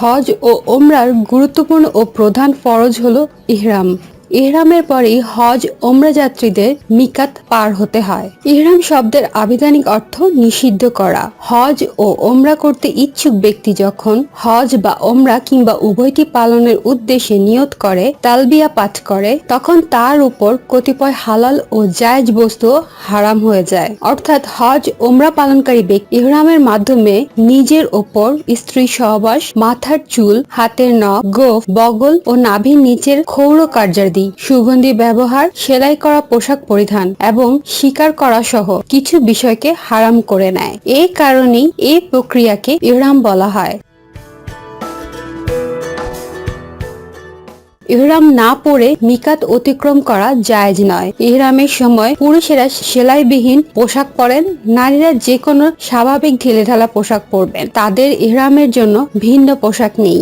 হজ ও ওমরার গুরুত্বপূর্ণ ও প্রধান ফরজ হল ইহরাম। ইহরামের পরেই হজ ওমরা যাত্রীদের মিকাত পার হতে হয়। ইহরাম শব্দের আবিধানিক অর্থ নিষিদ্ধ করা। হজ ও ওমরা করতে ইচ্ছুক ব্যক্তি যখন হজ বা ওমরা কিংবা উভয়টি পালনের উদ্দেশ্যে নিয়ত করে, তালবিয়া পাঠ করে, তখন তার উপর কতিপয় হালাল ও জায়জ বস্তু হারাম হয়ে যায়। অর্থাৎ হজ ওমরা পালনকারী ব্যক্তি ইহরামের মাধ্যমে নিজের ওপর স্ত্রী সহবাস, মাথার চুল, হাতের নখ, গোফ, বগল ও নাভির নিচের ক্ষৌর কার্যাদি সুগন্ধি ব্যবহার, সেলাই করা পোশাক পরিধান এবং শিকার করা সহ কিছু বিষয়কে হারাম করে নেয়। এই কারণেই এই প্রক্রিয়াকে ইহরাম বলা হয়। ইহরাম না পরে মিকাত অতিক্রম করা জায়েজ নয়। ইহরামের সময় পুরুষেরা সেলাইবিহীন পোশাক পরেন, নারীরা যে কোনো স্বাভাবিক ঢিলেঢালা পোশাক পরবেন। তাদের ইহরামের জন্য ভিন্ন পোশাক নেই।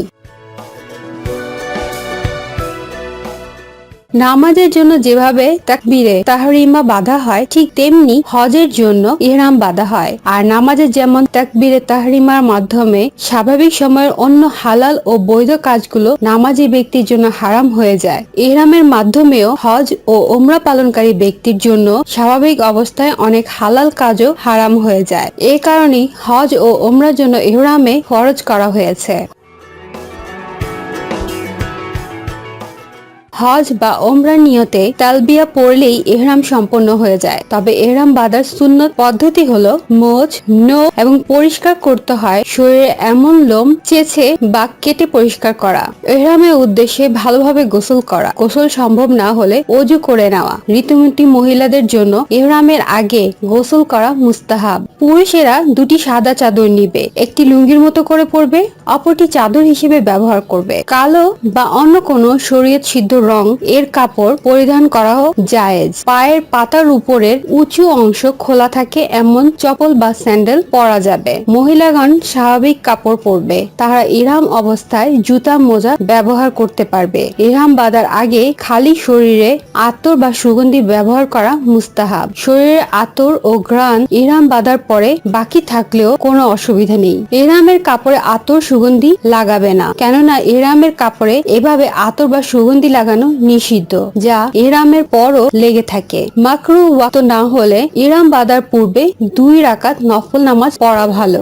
নামাজের জন্য যেভাবে তাকবিরে তাহরিমা বাধা হয়, ঠিক তেমনি হজের জন্য ইহরাম বাধা হয়। আর নামাজের যেমন তাকবিরে তাহরিমার মাধ্যমে স্বাভাবিক সময়ের অন্য হালাল ও বৈধ কাজগুলো নামাজি ব্যক্তির জন্য হারাম হয়ে যায়। ইহরামের মাধ্যমেও হজ ও ওমরা পালনকারী ব্যক্তির জন্য স্বাভাবিক অবস্থায় অনেক হালাল কাজও হারাম হয়ে যায়। এই কারণেই হজ ও ওমরার জন্য ইহরামে ফরজ করা হয়েছে। হজ বা ওমরার নিয়তে তালবিয়া পড়লেই এহরাম সম্পন্ন হয়ে যায়। তবে এহরাম বাঁধার সুন্নত পদ্ধতি হলো মোজ, নো এবং পরিষ্কার করতে হয় শরীরে এমন লোম চেছে বা কেটে পরিষ্কার করা। এহরামের উদ্দেশ্যে ভালোভাবে গোসল করা। গোসল সম্ভব না হলে অজু করে নেওয়া। ঋতুমতী মহিলাদের জন্য এহরামের আগে গোসল করা মুস্তাহাব। পুরুষেরা দুটি সাদা চাদর নিবে। একটি লুঙ্গির মতো করে পরবে, অপরটি চাদর হিসেবে ব্যবহার করবে। কালো বা অন্য কোনো শরীয়ত সিদ্ধ রং এর কাপড় পরিধান করা জায়েজ। পায়ের পাতার উপরের উঁচু অংশ খোলা থাকে এমন চপল বা স্যান্ডেল পরা যাবে। মহিলাগণ স্বাভাবিক কাপড় পরবে। তারা ইরাম অবস্থায় জুতা, মোজা ব্যবহার করতে পারবে। ইরাম বাঁধার আগে খালি শরীরে আতর বা সুগন্ধি ব্যবহার করা মুস্তাহাব। শরীরের আতর ও গ্রান ইরাম বাঁধার পরে বাকি থাকলেও কোনো অসুবিধা নেই। ইরামের কাপড়ে আতর সুগন্ধি লাগাবে না। কেননা ইরামের কাপড়ে এভাবে আতর বা সুগন্ধি লাগানো নিষিদ্ধ, যা ইরামের পরও লেগে থাকে। মাকরু ওয়াক্ত না হলে ইরাম বাদার পূর্বে দুই রাকাত নফল নামাজ পড়া ভালো।